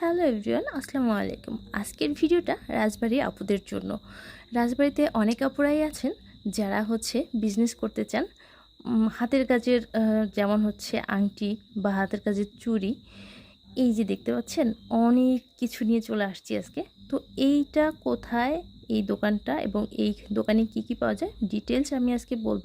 Hello everyone, আসসালামু আলাইকুম। আজকের ভিডিওটা রাজবাড়ি আপুদের জন্য। রাজবাড়িতে অনেক আপুরাই আছেন যারা হচ্ছে বিজনেস করতে চান। হাতের কাজের যেমন হচ্ছে আংটি বা হাতের কাজের চুড়ি, এই যে দেখতে পাচ্ছেন, অনেক কিছু নিয়ে চলে আসছি আজকে। তো এইটা কোথায়, এই দোকানটা এবং এই দোকানে কি কি পাওয়া যায় ডিটেলস আমি আজকে বলব।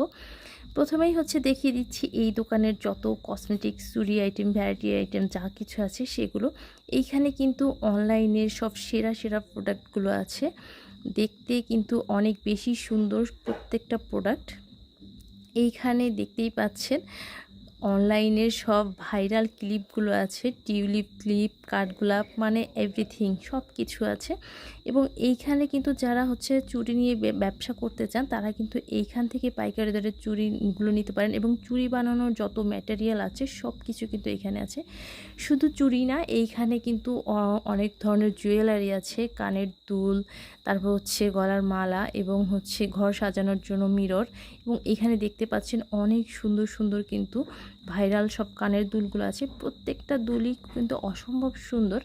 প্রথমেই হচ্ছে দেখিয়ে দিচ্ছি এই দোকানের যত কসমেটিক্স চুরি আইটেম ভ্যারাইটি আইটেম যা কিছু আছে সেগুলো। এইখানে কিন্তু অনলাইনের সব সেরা সেরা প্রোডাক্টগুলো আছে। দেখতে কিন্তু অনেক বেশি সুন্দর প্রত্যেকটা প্রোডাক্ট এইখানে দেখতেই পাচ্ছেন অনলাইনের সব ভাইরাল ক্লিপগুলো আছে, টিউলিপ ক্লিপ, কাঠগোলাপ মানে এভরিথিং সব কিছু আছে। এবং এইখানে কিন্তু যারা হচ্ছে চুরি নিয়ে ব্যবসা করতে চান, তারা কিন্তু এইখান থেকে পাইকারি দরে চুড়িগুলো নিতে পারেন এবং চুরি বানানোর যত ম্যাটেরিয়াল আছে সব কিছু কিন্তু এখানে আছে। শুধু চুরি না, এইখানে কিন্তু অনেক ধরনের জুয়েলারি আছে, কানের দুল, তারপর হচ্ছে গলার মালা এবং হচ্ছে ঘর সাজানোর জন্য মিরর এবং এখানে দেখতে পাচ্ছেন অনেক সুন্দর সুন্দর কিন্তু ভাইরাল সব কানের দুলগুলো আছে, প্রত্যেকটা দুলই কিন্তু অসম্ভব সুন্দর।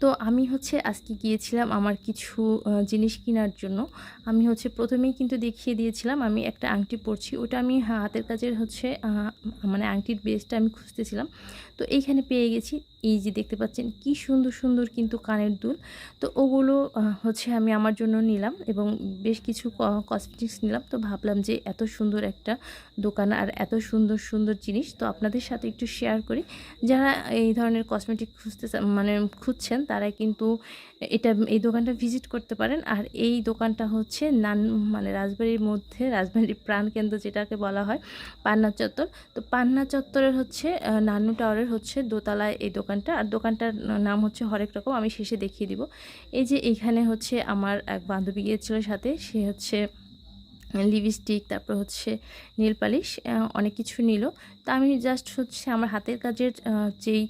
তো আমি হচ্ছে আজকে গিয়েছিলাম আমার কিছু জিনিস কেনার জন্য। আমি হচ্ছে প্রথমেই কিন্তু দেখিয়ে দিয়েছিলাম, আমি একটা আংটি পরছি, ওটা আমি হাতের কাজের হচ্ছে মানে আংটির বেসটা আমি খুঁজতেছিলাম। তো এইখানে পেয়ে গেছি এই যে দেখতে পাচ্ছেন, কি সুন্দর সুন্দর কিন্তু কানের দুল। তো ওগুলো হচ্ছে আমি আমার জন্য নিলাম এবং বেশ কিছু কসমেটিক্স নিলাম। তো ভাবলাম যে এত সুন্দর একটা দোকান আর এত সুন্দর সুন্দর জিনিস। তো আপনাদের সাথে একটু শেয়ার করি। যারা এই ধরনের কসমেটিক খুঁজতে মানে খুঁজছেন, তারা কিন্তু এটা, এই দোকানটা ভিজিট করতে পারেন। আর এই দোকানটা হচ্ছে নান মানে রাজবাড়ির মধ্যে, রাজবাড়ির প্রাণকেন্দ্র যেটাকে বলা হয়, পান্না চত্বর। তো পান্না চত্বরের হচ্ছে নান্নু টাওয়ারের হচ্ছে দোতলায় এই দোকানটা, আর দোকানটার নাম হচ্ছে হরেক রকম, আমি শেষে দেখিয়ে দিব। এই যে এইখানে হচ্ছে আমার এক বান্ধবী গিয়েছিল সাথে, সে হচ্ছে লিপস্টিক, তারপর হচ্ছে নীল পালিশ অনেক কিছু নিল। তা আমি জাস্ট হচ্ছে আমার হাতের কাজের যেই,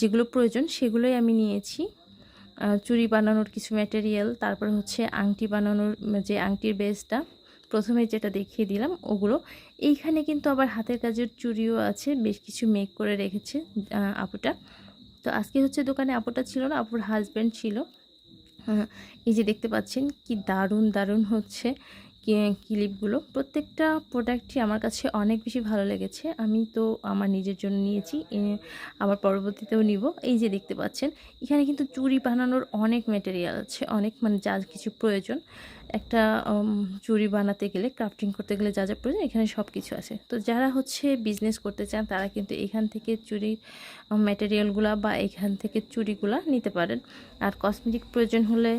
যেগুলো প্রয়োজন সেগুলোই আমি নিয়েছি। চুড়ি বানানোর কিছু ম্যাটেরিয়াল তারপর হচ্ছে আংটি বানানোর, যে আংটির বেসটা, প্রথমে যেটা দেখিয়ে দিলাম ওগুলো। এইখানে কিন্তু আবার হাতের কাজের চুড়িও আছে, বেশ কিছু মেক করে রেখেছে আপুটা। তো আজকে হচ্ছে দোকানে আপুটা ছিল না, আপুর হাজব্যান্ড ছিল। এই যে দেখতে পাচ্ছেন কি দারুণ দারুণ হচ্ছে। ক্লিপগুলো প্রত্যেকটা প্রোডাক্টই আমার কাছে অনেক বেশি ভালো লেগেছে। আমি তো আমার নিজের জন্য নিয়েছি এ, আবার পরবর্তীতেও নিব। এই যে দেখতে পাচ্ছেন এখানে কিন্তু চুরি বানানোর অনেক মেটেরিয়াল আছে অনেক মানে যা কিছু প্রয়োজন। একটা চুরি বানাতে গেলে ক্রাফটিং করতে গেলে যা যা প্রয়োজন এখানে সব কিছু আছে। তো যারা হচ্ছে বিজনেস করতে চান তারা কিন্তু এখান থেকে চুড়ির ম্যাটেরিয়ালগুলা বা এখান থেকে চুরিগুলা নিতে পারেন। আর কসমেটিক প্রয়োজন হলে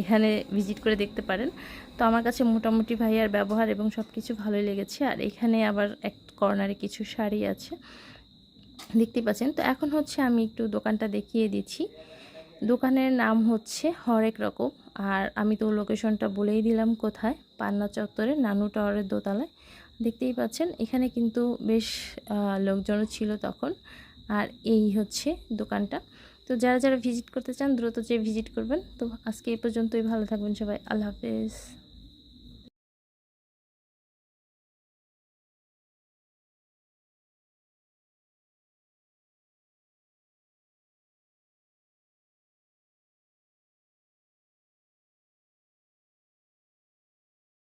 এখানে ভিজিট করে দেখতে পারেন। তো আমার কাছে মোটামুটি ভাইয়ার ব্যবহার এবং সব কিছু ভালোই লেগেছে। আর এখানে আবার এক কর্নারে কিছু শাড়ি আছে। দেখতে পাচ্ছেন। তো এখন হচ্ছে আমি একটু দোকানটা দেখিয়ে দিচ্ছি। দোকানের নাম হচ্ছে হরেক রকম। আর আমি তো লোকেশনটা বলেই দিলাম কোথায়? পান্না চত্বরে, নানু টাওয়ারের দোতলায়। দেখতেই পাচ্ছেন, এখানে কিন্তু বেশ লোকজনও ছিল তখন। আর এই হচ্ছে দোকানটা। তো যারা যারা ভিজিট করতে চান, দ্রুত যে ভিজিট করবেন। তো আজকে এই পর্যন্তই। ভালো থাকবেন সবাই। আল্লাহ হাফেজ।